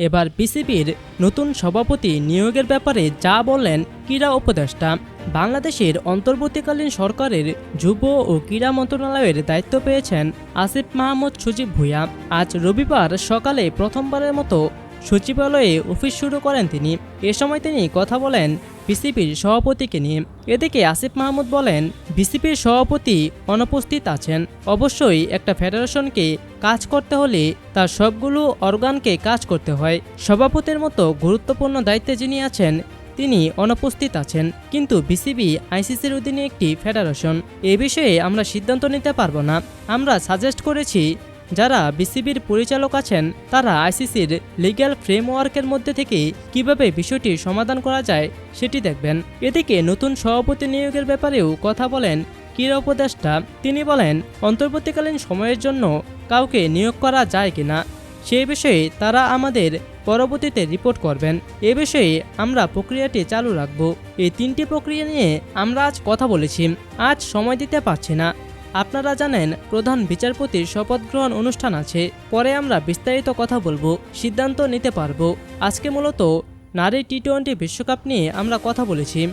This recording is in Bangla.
এবার বিসিবির নতুন সভাপতি নিয়োগের ব্যাপারে যা বললেন ক্রীড়া উপদেষ্টা, বাংলাদেশের অন্তর্বর্তীকালীন সরকারের যুব ও ক্রীড়া মন্ত্রণালয়ের দায়িত্ব পেয়েছেন আসিফ মাহমুদ সজীব ভুঁইয়া। আজ রবিবার সকালে প্রথমবারের মতো সচিবালয়ে অফিস শুরু করেন তিনি। এ সময় তিনি কথা বলেন বিসিপির সভাপতিকে নিয়ে। এদিকে আসিফ মাহমুদ বলেন, বিসিপির সভাপতি অনুপস্থিত আছেন। অবশ্যই একটা ফেডারেশনকে কাজ করতে হলে তার সবগুলো অর্গানকে কাজ করতে হয়। সভাপতির মতো গুরুত্বপূর্ণ দায়িত্বে যিনি আছেন, তিনি অনুপস্থিত আছেন। কিন্তু বিসিবি আইসিসির অধীনে একটি ফেডারেশন। এ বিষয়ে আমরা সিদ্ধান্ত নিতে পারব না। আমরা সাজেস্ট করেছি যারা বিসিবির পরিচালক আছেন, তারা আইসিসির লিগ্যাল ফ্রেমওয়ার্কের মধ্যে থেকে কীভাবে বিষয়টি সমাধান করা যায় সেটি দেখবেন। এদিকে নতুন সভাপতি নিয়োগের ব্যাপারেও কথা বলেন ক্রীড়া উপদেষ্টা। তিনি বলেন, অন্তর্বর্তীকালীন সময়ের জন্য কাউকে নিয়োগ করা যায় কিনা সেই বিষয়ে তারা আমাদের পরবর্তীতে রিপোর্ট করবেন। এ বিষয়ে আমরা প্রক্রিয়াটি চালু রাখব। এই তিনটি প্রক্রিয়া নিয়ে আমরা আজ কথা বলেছি। আজ সময় দিতে পারছি না। আপনারা জানেন, প্রধান বিচারপতির শপথ গ্রহণ অনুষ্ঠান আছে। পরে আমরা বিস্তারিত কথা বলব, সিদ্ধান্ত নিতে পারব। আজকে মূলত নারী টি টোয়েন্টি বিশ্বকাপ নিয়ে আমরা কথা বলেছি।